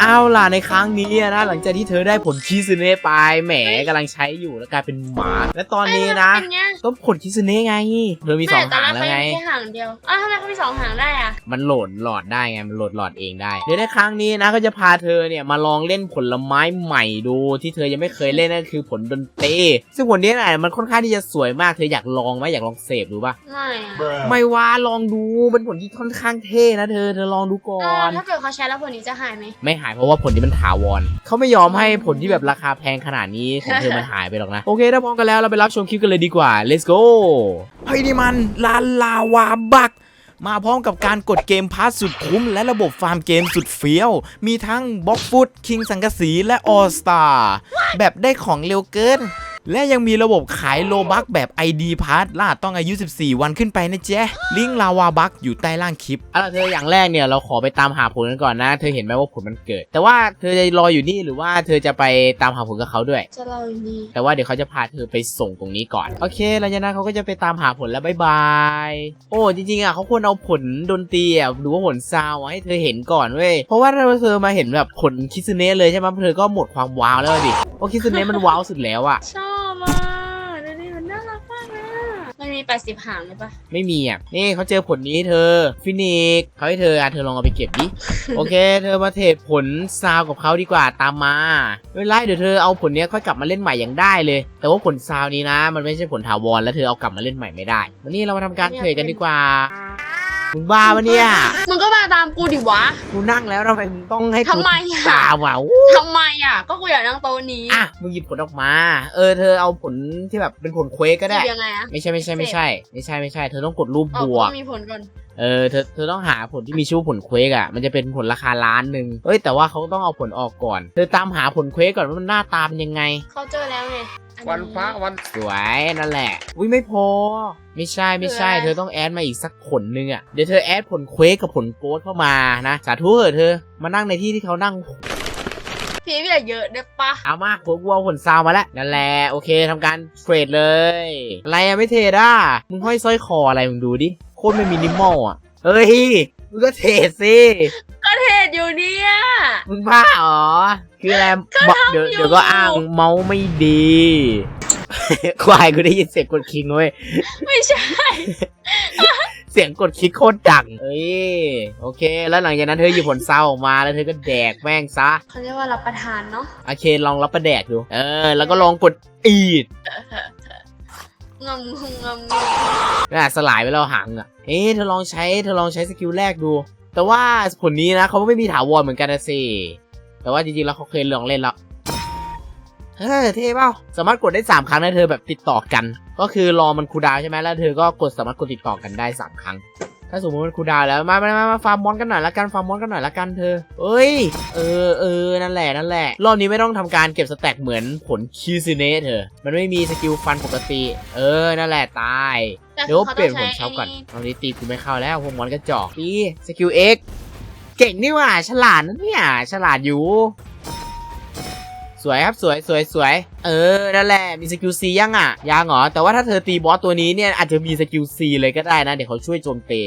เอาล่ะในครั้งนี้นะหลังจากที่เธอได้ผลคิซึเนะไปแหมกำลังใช้อยู่แล้วกลายเป็นหมา และตอนนี้นะเป็นไงก็ผลคิซึเนะไง เธอมีสองแต่หางแรแล้วกไงเขามีแค่หางเดียวอ้าวทำไมเขามีสองหางได้อะมันโหลดหลอดได้ไงมันโหลดหลอดเองได้เดี๋ยวในครั้งนี้นะก็จะพาเธอเนี่ยมาลองเล่นผลไม้ใหม่ดู ที่เธอยังไม่เคยเล่นนั่นคือผลดนตรีซึ่งผลนี้น่ะมันค่อนข้างที่จะสวยมากเธออยากลองไหมอยากลองเสพดูป่ะไม่อะไม่ว่าลองดูเป็นผลที่ค่อนข้างเท่นะเธอเธอลองดูก่อเออน ถ้าเกิดเขาใช้แล้วผลนี้จะหายไหมไม่หายเพราะว่าผลนี้มันถาวรเขาไม่ยอมให้ผลที่แบบราคาแพงขนาดนี้ของเธอมันหายไปหรอกนะ โอเค ถ้าพร้อมกันแล้วเราไปรับชมคลิปกันเลยดีกว่า let's go เฮ้ยนี่มันลาลาวาบักมาพร้อมกับการกดเกมพาสสุดคุ้ม และระบบฟาร์มเกมสุดเฟี้ยว มีทั้งบ็อกฟุตคิงสังกะสีและออสตาแบบได้ของเร็วเกิน และยังมีระบบขายโลบักแบบ ID p a s s ล่าต้องอายุ 14 วันขึ้นไปนะเจ๊ลิงก์ลาวาบักอยู่ใต้ล่างคลิปเอาล่ะเธออย่างแรกเนี่ยเราขอไปตามหาผลกันก่อนนะ เธอเห็นไหมว่าผลมันเกิด แต่ว่าเธอจะรออยู่นี่หรือว่าเธอจะไปตามหาผลกับเขาด้วย จะเล่าอย่างนี้แต่ว่าเดี๋ยวเขาจะพาเธอไปส่งตรงนี้ก่อน โอเคหลังจากนั้นเขาก็จะไปตามหาผลแล้วบายบาย โอ้จริงๆอะเขาควรเอาผลดนตรีอะหรือว่าผลซาวด์อะให้เธอเห็นก่อนเว้ยเพราะว่าถ้าเธอมาเห็นแบบผลคิซึเนะเลยใช่ไหมเธอก็หมดความว้าวแล้วดิเพราะคิซึเนะมันว้าวสุดแล้วอะ ชอบอะดูดิมันน่ารักมากเลย อะมันมี80หางเลยปะไม่มีอะ นี่เขาเจอผลนี้เธอ ฟินิกซ์เขาให้เธออะเธอลองเอาไปเก็บดิ โอเค เธอมาเทรดผลซาวกับเขาดีกว่าตามมาไม่เป็นไรเดี๋ยวเธอเอาผลเนี้ยค่อยกลับมาเล่นใหม่อย่างได้เลย แต่ว่าผลซาวนี้นะ มันไม่ใช่ผลถาวรแล้วเธอเอากลับมาเล่นใหม่ไม่ได้ วันนี้เรามาทำการเทรดกันดีกว่า มึงบ้าปะเนี่ย มึงก็มาตามกูดิวะ กูนั่งแล้วทำไมมึงต้องให้กูทำไมอะ ตามอะอู้ทำไมอะ ก็กูอยากนั่งโต๊ะนี้อะมึงหยิบผลออกมา เออเธอเอาผลที่แบบเป็นผลเควสก็ได้หยิบยังไงอะไม่ใช่ไม่ใช่ไม่ใช่ ไม่ใช่ไม่ใช่ เธอต้องกดรูปอ๋อบวกกูมีผลก่อน เออเธอเธอต้องหาผลที่มีชื่อว่าผลเควกอะ มันจะเป็นผลราคาล้านหนึ่งเอ้ยแต่ว่าเขาต้องเอาผลออกก่อน เธอตามหาผลเควกก่อนว่ามันหน้าตาเป็นยังไง เขาเจอแล้วไงอัวันฟ้าวันสวยนั่นแหละอุ้ยไม่พอ ไม่ใช่ไม่ใช่ เธอต้องแอดมาอีกสักผลหนึ่งอะเดี๋ยวเธอแอดผลเควกกับผลโกดเข้ามานะสาธุเถอะเธอมานั่งในที่ที่เขานั่งพี่ไม่อยากเยอะได้ปะเอามาผมกูเอาผลซาวมาแล้วนั่นแหละโอเคทำการเทรดเลยอะไรอะไม่เทรดอะมึงห้อยสร้อยคออะไรมึงดูดิ โคตรไม่มินิมอลอะ เฮ้ย มึงก็เทรดสิ ก็เทศอยู่เนี่ย มึงบ้าเหรอ คืออะไรบอกเดี๋ยวอยู่เดี๋ยวก็อ้างเมาส์ไม่ดี ควายกูได้ยินเสียงกดคลิกเว้ย ไม่ใช่ เสียงกดคลิกโคตรดังเอ้ย โอเค แล้วหลังจากนั้นเธอหยิบผลเศร้าออกมาแล้วเธอก็แดกแม่งซะ เขาเรียกว่ารับประทานเนาะ โอเค ลองรับประแดกดู เออ แล้วก็ลองกดอีด งำงำงำงน่ะสลายไปแล้วหางอะเฮ้เธอลองใช้เธอลองใช้สกิลแรกดู แต่ว่าผลนี้นะเขาไม่มีถาวรเหมือนกันนะสิ แต่ว่าจริงๆแล้วเขาเคยลองเล่นแล้ว เฮ้เท่เปล่าสามารถกดได้ 3 ครั้งนะเธอแบบติดต่อกัน ก็คือรอมันคูดาวใช่ไหมแล้วเธอก็กดสามารถกดติดต่อกันได้ 3 ครั้ง ถ้าสมมติมันคูลดาวน์แล้ว มามามามาฟาร์มมอนกันหน่อยละกัน ฟาร์มมอนกันหน่อยละกันเธอ เอ้ย เออเออนั่นแหละ นั่นแหละ รอบนี้ไม่ต้องทำการเก็บสแต็กเหมือนผลคิซิเนะเธอ มันไม่มีสกิลฟันปกติ เออ นั่นแหละ ตายำแต่เดี๋ยวขาเปลี่ยนต้ผองลใช้เช้าก่อนไนี่ตอนนี้ตีกูไม่เข้าแล้วพวกมอนกระจอกตีสกิลเอ็กเก่งนี่หว่า ฉลาดนะเนี่ย ฉลาดอยู่ส วยครับสวยสวยสวยเออนั่นแหละมีสกิลซียังอะยังเหรอแต่ว่าถ้าเธอตีบอสตัวนี้เนี่ยอาจจะมีสกิลซีเลยก็ได้นะ เดี๋ยวเขาช่วยโจมตี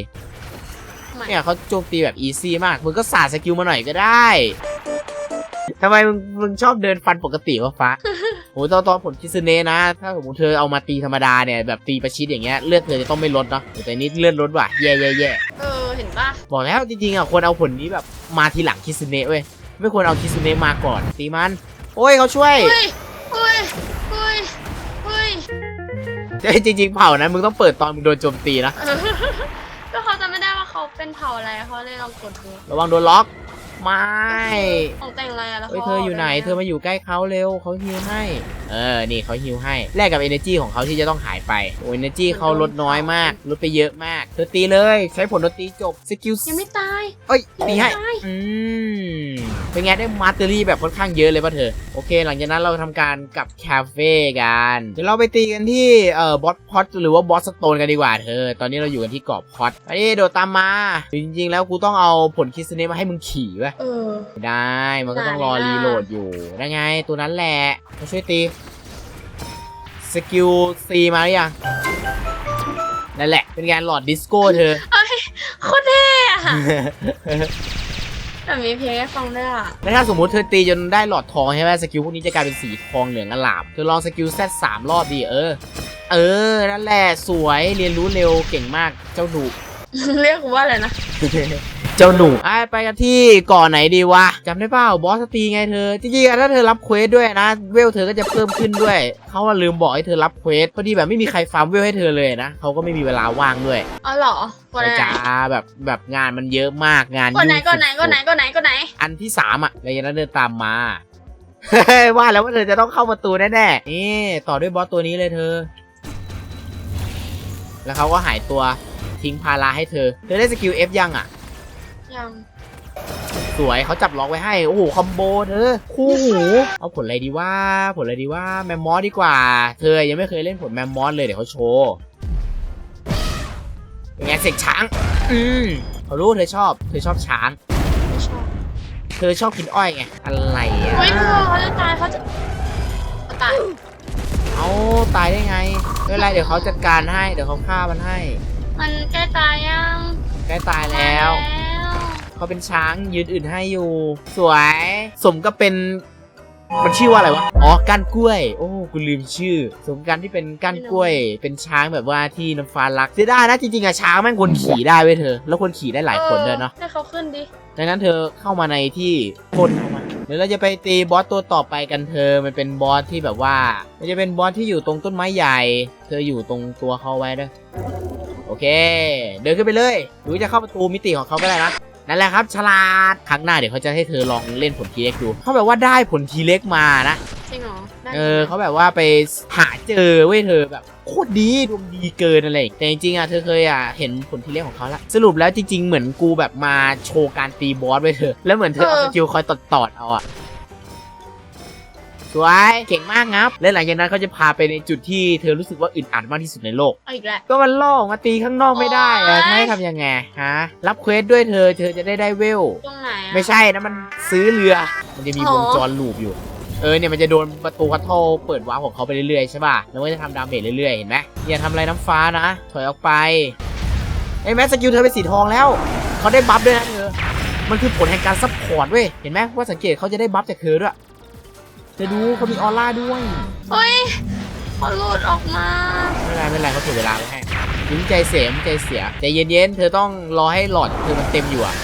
ไม่เนี่ยเขาโจมตีแบบอีซี่มากมึงก็สาดสกิลมาหน่อยก็ได้ทำไมมึงมึงชอบเดินฟันปกติวะฟ้าโหตอนตอนผลคิซึเนะนะ ถ้าสมมติเธอเอามาตีธรรมดาเนี่ยแบบตีประชิดอย่างเงี้ยเลือดเธอจะต้องไม่ลดเนาะแต่นี่เลือดลดว่ะแย่แย่แย่เออเห็นปะบอกแล้วจริงๆอะควรเอาผลนี้แบบมาทีหลังคิซึเนะเว้ยไม่ควรเอาคิซึเนะมาก่อนตีมัน โอ้ยเขาช่วยเฮ้ยเฮ้ยเฮ้ยเฮ้ยเฮ้ยจริงๆเผานะมึงต้องเปิดตอนมึงโดนโจมตีนะก็เขาจำไม่ได้ว่าเขาเป็นเผ่าอะไรเขาเลยลองกดดูระวังโดนล็อกไม่ของแต่งอะไรอะแล้วเฮ้ยขาเธออยู่ไหน เธอมาอยู่ใกล้เขาเร็วเขาฮิวให้ เออนี่เขาฮิวให้แลกกับ energy ของเขาที่จะต้องหายไปโอ้ energy เขาลดน้อยมากลดไปเยอะมากเธอตีเลย ใช้ผลดนตรีจบสกิลยังไม่ตายเอ้ยตีให้ยังไม่ตายอืม เป็นไงได้มาสเตอรี่แบบค่อนข้างเยอะเลยป่ะเธอ โอเค หลังจากนั้นเราทำการกลับคาเฟ่กันเดี๋ยวเราไปตีกันที่เอ่อบอสพอตหรือว่าบอสสโตนกันดีกว่าเธอ ตอนนี้เราอยู่กันที่เกาะพอตอันนี้โดดตามมา จริงๆ แล้วกูต้องเอาผลคิสเนมาให้มึงขี่วะเออไม่ได้มันก็ต้องรอได้รีนะโหลดอยู่ได้ไงตัวนั้นแหละมาช่วยตีสกิลซีมาหรือยังนั่นแหละเป็นงานหลอดดิสโก้เธอเอ้ยโคตรเท่อะ แต่มีเพลงให้ฟังด้วยอะแล้วถ้าสมมติเธอตีจนได้หลอดทองใช่ไหมสกิลพวกนี้จะกลายเป็นสีทองเหลืองอลามเธอลองสกิลแซดสามรอบดีเออ เออ นั่นแหละ สวย เรียนรู้เร็ว เก่งมาก เจ้าหนู เรียกกูว่าอะไรนะ เจ้าหนูอะไปกันที่เก่อนไหนดีวะจำได้เปล่าบอสตีไงเธอจริงๆอะถ้าเธอรับเควสด้วยนะ เวลเธอก็จะเพิ่มขึ้นด้วยเขาว่าลืมบอกให้เธอรับเควสพอดีแบบไม่มีใครฟาร์มเวลให้เธอเลยนะเขาก็ไม่มีเวลาว่างด้วยอ๋อเหรอคนไหนจ้าแบบแบบงานมันเยอะมากงานคนไหนยุ่งคนไหนสุดๆคนไหนคนไหนคนไหน อันที่สามอะแล้วยังนั้นเดินตามมาว่าแล้วว่าเธอจะต้องเข้าประตูแน่ๆนี่ต่อด้วยบอสตัวนี้เลยเธอ แล้วเขาก็หายตัว ทิ้งพาราให้เธอ เธอได้สกิล F ยังอะ ยังสวยเขาจับล็อกไว้ให้ โอ้โห คอมโบเธอ คู่หู เอาผลอะไรดีว่า ผลอะไรดีว่า แมมมอสดีกว่า เธอยังไม่เคยเล่นผลแมมมอสเลยเดี๋ยวเขาโชว์เป็นไงเสกช้าง อืมเขารู้เธอชอบ เธอชอบช้าง ไม่ชอบเธอชอบกินอ้อยไง อะไรอะไม่เธอเขาจะตายเขาจะเขาตาย เอาตายได้ไงไม่เป็นไรเดี๋ยวเขาจัดการให้ เดี๋ยวเขาฆ่ามันให้ มันใกล้ตายยังใกล้ตายแล้ว ตายแล้ว เขาเป็นช้างยืนอื่นให้อยู่ สวย สมก็เป็น มันชื่อว่าอะไรวะ อ๋อก้านกล้วย โอ้กูลืมชื่อ สมกันที่เป็นก้านกล้วย เป็นช้างแบบว่าที่น้ำฟ้ารักเสียดายนะจริงๆอะช้างแม่งควรขี่ได้เว้ยเธอ แล้วควรขี่ได้หลายคนด้วยเนาะ ให้เขาขึ้นดิ ดังนั้นเธอเข้ามาในที่คนเข้ามาเดี๋ยวเราจะไปตีบอสตัวต่อไปกันเธอ มันเป็นบอสที่แบบว่า มันจะเป็นบอสที่อยู่ตรงต้นไม้ใหญ่ เธออยู่ตรงตัวเขาไว้ด้วยโอเค เดินขึ้นไปเลย หรือจะเข้าประตูมิติของเขาก็ได้นะ นั่นแหละครับฉลาดครั้งหน้าเดี๋ยวเขาจะให้เธอลองเล่นผลทีเล็กดูเขาแบบว่าได้ผลทีเล็กมานะจริงเหรอได้เออเขาแบบว่าไปหาเจอเว้ยเธอแบบโคตรดีดวงดีเกินอะไรอย่างแต่จริงๆอะเธอเคยอะเห็นผลทีเล็กของเขาละสรุปแล้วจริง ๆ เหมือนกูแบบมาโชว์การตีบอสไว้ยเธอ แล้วเหมือนเธอเอาสกิลคอยตอดๆเอาอะ สวย เก่งมากครับ และหลังจากนั้นเขาจะพาไปในจุดที่เธอรู้สึกว่าอึดอัดมากที่สุดในโลก เอาอีกแล้วก็มันล่อออกมาตีข้างนอกไม่ได้อะโอ๊ย ให้ทำยังไงฮะ รับเควสด้วยเธอ เธอจะได้ได้เวล ตรงไหนอะ ไม่ใช่นะมันซื้อเรือ มันจะมีอ๋วองจรลูปอยู่ เออเนี่ยมันจะโดนประตูคัทโทเปิดวาร์ปของเขาไปเรื่อยๆใช่ป่ะ แล้วก็จะทำดาเมจเรื่อยๆ เห็นไหมอย่าทำอะไรน้ำฟ้านะ ถอยออกไปไอ้ยแมสกิลเธอเป็นสีทองแล้ว เขาได้บัฟด้วยนะเธอ มันคือผลแห่งการซัพพอร์ตเว้ย เห็นไหมว่าสังเกตเขาจะได้บัฟจากเธอด้วย เธอดูเขามีออร่าด้วยเฮ้ยเขาหลุดออกมา ไม่เป็นไรไม่เป็นไรเขาถือเวลาไว้ให้ยิ้มใจเสียยิ้มใจเสียใจเย็นๆเธอต้องรอให้หลอดเธอมันเต็มอยู่อะ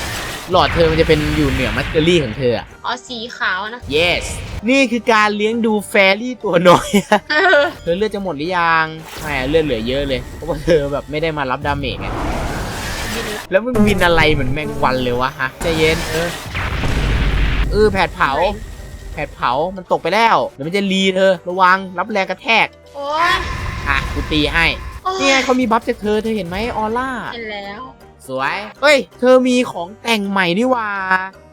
หลอดเธอมันจะเป็นอยู่เหนือมัตเตอรี่ของเธออะ อ๋อสีขาวนะ yes นี่คือการเลี้ยงดูแฟรี่ตัวน้อย เธอเลือดจะหมดหรือยังไม่เลือดเหลือเยอะเลย เพราะว่าเธอแบบไม่ได้มารับดาเมจไงบินละแล้วมึงบินอะไรเหมือนแมงวันเลยวะฮะใจเย็นเออเออแผดเผา แผดเผา มันตกไปแล้ว เดี๋ยวมันจะรีเธอ ระวัง รับแรงกระแทก โอ้ยอะ กูตีให้ โอ้ยนี่ไงเขามีบัฟจากเธอ เธอเห็นไหมออร่า เห็นแล้ว สวย เฮ้ย เธอมีของแต่งใหม่นี่หว่า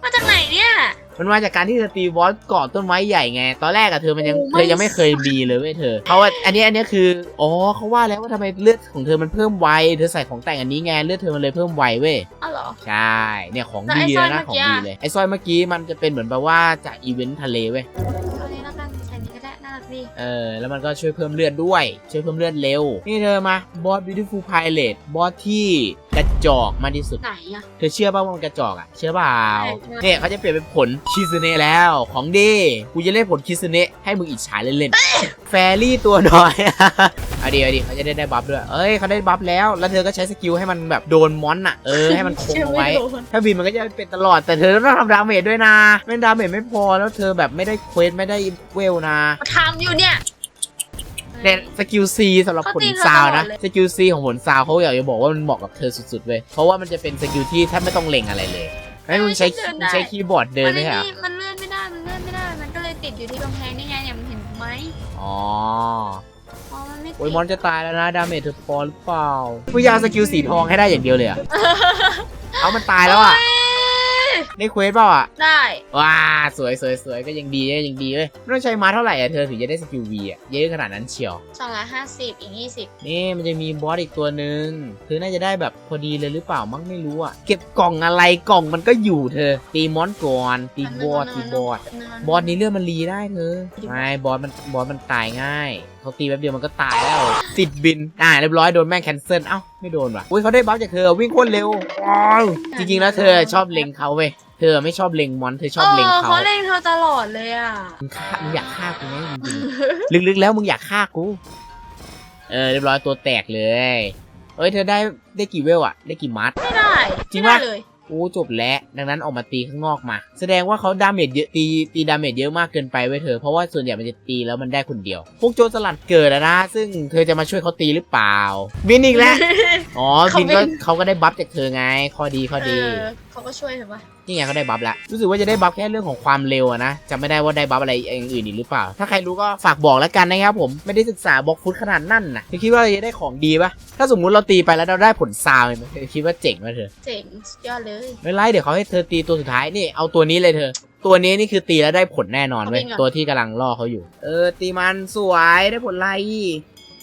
มาจากไหนเนี่ย มันมาจากการที่เธอตีบอสเกาะต้นไม้ใหญ่ไง ตอนแรกอะเธอมันยังโอ้เธอยังไม่เคยมีเลยเว้ยเธอเขาว่าอันนี้อันนี้คือ อ๋อเขาว่าแล้วว่าทำไมเลือดของเธอมันเพิ่มไว เธอใส่ของแต่งอันนี้ไงเลือดเธอมันเลยเพิ่มไวเว้ยอ้าวเหรอ ใช่ เนี่ยของแล้วดีไอ้สร้แล้อยวนะของเมื่อกี้ดีอะเลย ไอ้สร้อยเมื่อกี้มันจะเป็นเหมือนแบบว่าจากอีเวนต์ทะเลเว้ย ก็ได้น่ารักดีเออ แล้วมันก็ช่วยเพิ่มเลือดด้วย ช่วยเพิ่มเลือดเร็ว นี่เธอมา บอส beautiful pilot บอสที่กระจอกมากที่สุด ไหนอะ เธอเชื่อป่าวว่ามันกระจอกอะเชื่อเปล่า ใช่ใช่ เนี่ยเขาจะเปลี่ยนเป็นผลคิซึเนะแล้ว ของดี กูจะเล่นผลคิซึเนะให้มึงอิจฉาเล่นๆ แฟรี่ตัวน้อยเอาดีเอาดีเขาจะได้ได้บัฟด้วย เอ้ยเขาได้บัฟแล้ว แล้วเธอก็ใช้สกิลให้มันแบบโดนมอนอะเออให้มันคงเอาไว้ชื่อม่โดนถ้าบินมันก็จะเป็นตลอด แต่เธอต้องทำดาเมจด้วยนะ ไม่ดาเมจไม่พอ แล้วเธอแบบไม่ได้เควสไม่ได้เวลนะมาทำอยู่เนี่ยเนี่ยสกิลซีสำหรับผลซาวน์นะสกิลซีของผลซาวน์เขาอยากจะบอกว่ามันเหมาะกับเธอสุดๆเว้ยเพราะว่ามันจะเป็นสกิลที่แทบไม่ต้องเล็งอะไรเลยให้มึงใช้มึงใช้คีย์บอร์ดเดินไหมไม่ฮะมันเลื่อนไม่ได้ มันเลื่อนไม่ได้ มันก็เลยติดอยู่ที่กำแพงนี่ไงเนี่ยมันเห็นไหมอ๋ออ๋อมันไม่ติด โอ้ยมอนจะตายแล้วนะดาเมจเธอพอหรือเปล่ากูอยากสกิลสีทองให้ได้อย่างเดียวเลยอะเอามันตายแล้วอะโยได้เควสเปล่าอะได้ว้าสวยสวยสวยก็ยังดีก็ยังดีเลยไม่ต้องใช้มาเท่าไหร่อะเธอถึงจะได้สกิลวีอะเยอะขนาดนั้นเชียวสองร้อยห้าสิบอีกยี่สิบนี่มันจะมีบอสอีกตัวหนึ่งเธอน่าจะได้แบบพอดีเลยหรือเปล่ามั้งไม่รู้อะเก็บกล่องอะไรกล่องมันก็อยู่เธอ ตีมอนก่อนตีบอสตีบอสบอสนี้เลือดมันรีได้เธอไม่บอสมันบอสมันตายง่าย เขาตีแป๊บเดียวมันก็ตายแล้ว ติดบิน อ่าเรียบร้อยโดนแม่งแคนเซิล เอ้า ไม่โดนว่ะ อุ้ยเขาได้บัฟจากเธอวิ่งโคตรเร็วว้าวจริงๆแล้วเธอชอบเล็งเขาเว้ย เธอไม่ชอบเล็งมอนเธอชอบเล็งเออเขาเขาเล่นเขาตลอดเลยอะ มึงฆ่ามึงอยากฆ่ากูไหมจริงๆลึกๆแล้วมึงอยากฆ่ากู เออเรียบร้อยตัวแตกเลย เอ้ยเธอได้ได้กี่เวลอะได้กี่มัดไม่ได้จริงไม่ปะได้เลยโอ้จบแล้ว ดังนั้นออกมาตีข้างนอกมา แสดงว่าเขาดาเมจเยอะตีตีดาเมจเยอะมากเกินไปเว้ยเธอ เพราะว่าส่วนใหญ่มันจะตีแล้วมันได้คนเดียว พวกโจรสลัดเกิดอะนะ ซึ่งเธอจะมาช่วยเขาตีหรือเปล่าบินอีกแล้ว อ๋อเขาบินบินก็เขาก็ได้บัฟจากเธอไง ข้อดีข้อเอดีอเขาก็ช่วยเถอะปะนี่ไงเขาได้บัฟแล้วรู้สึกว่าจะได้บัฟแค่เรื่องของความเร็วอะนะจำไม่ได้ว่าได้บัฟอะไรอย่างอื่นอีกหรือเปล่า ถ้าใครรู้ก็ฝากบอกแล้วกันนะครับผมไม่ได้ศึกษาบล็อกฟุตขนาดนั่นนะเธอคิดว่าเราจะได้ของดีปะถ้าสมมุติเราตีไปแล้วเราได้ผลซาวน์เนี่ยเธอคิดว่าเจ๋งไหมเธอเจ๋งสุดยอดเลยไม่เป็นไรเดี๋ยวเขาให้เธอตีตัวสุดท้ายนี่เอาตัวนี้เลยเธอ ตัวนี้นี่คือตีแล้วได้ผลแน่นอนเว้ยเอาจริงเหรอตัวที่กำลังล่อเขาอยู่ เออตีมันสวยได้ผลอะไร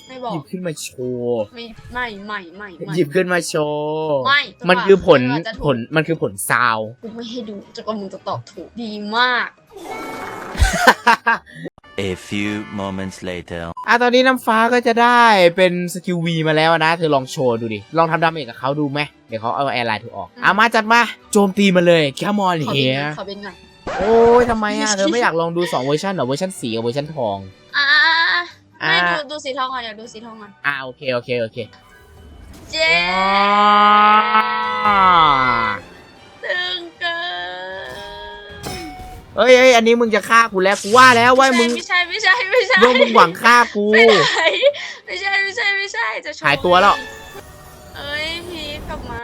ไม่บอหยิกบขึ้นมาโชว์ไม่ไม่ไม่ไม่ไม่หยิบขึ้นมาโชว์ไม่มันคือผลไม่ว่าจะถูกผลมันคือผลซาวกูไม่ให้ดูจนกว่ามึงจะตอบถูกดีมาก A few moments later. อะตอนนี้น้ำฟ้าก็จะได้เป็นสกิลวีมาแล้วนะ เธอลองโชว์ดูดิ ลองทำดาเมจกับเขาดูไหม เดี๋ยวเขาเอาแอร์ไลน์เธอออกอืมอะมาจัดมา โจมตีมาเลยแคมอนขอเฮีบินยก่อนขอบินก่อนโอ้ยทำไมอะ เธอไม่อยากลองดูสองเวอร์ชันเหรอ เวอร์ชันสีกับเวอร์ชันทอง อ่า อ่าไม่ดูดูสีทองก่อนอยากดูสีทองก่อนอะโอเคโอเคโอเคเจ๊ตึงเกินเอ้ยเอ้ยอันนี้มึงจะฆ่ากูแล้วกูว่าแล้วว่ามึงไม่ใช่ไม่ใช่ไม่ใช่ว่ามึงหวังฆ่ากู ไม่ใช่ไม่ใช่ไม่ใช่ไม่ใช่จะโชหายตัวแล้ว เอ้ยพีทกลับมา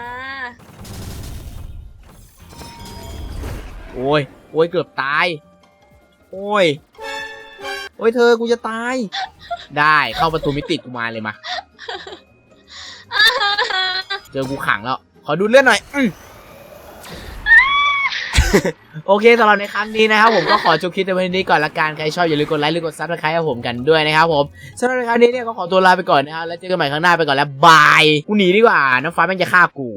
โอ้ยโอ้ยเกือบตาย โอ้ย โอ้ยเธอกูจะตาย ได้เข้าประตูมิติกูมาเลยมา เจอกูขังแล้ว ขอดูเลือดหน่อยอืมโอเคสำหรับในครั้งนี้นะครับผมก็ขอจบคลิปในวันนี้ก่อนละกันใครชอบอย่าลืมกดไลค์หรือกดซับสไครต์ให้ผมกันด้วยนะครับผมสำหรับในครั้งนี้เนี่ยก็ขอตัวลาไปก่อนนะครับแล้วเจอกันใหม่ครั้งหน้าไปก่อนแล้วบายกูหนีดีกว่าน้ำฟ้าแม่งจะฆ่ากู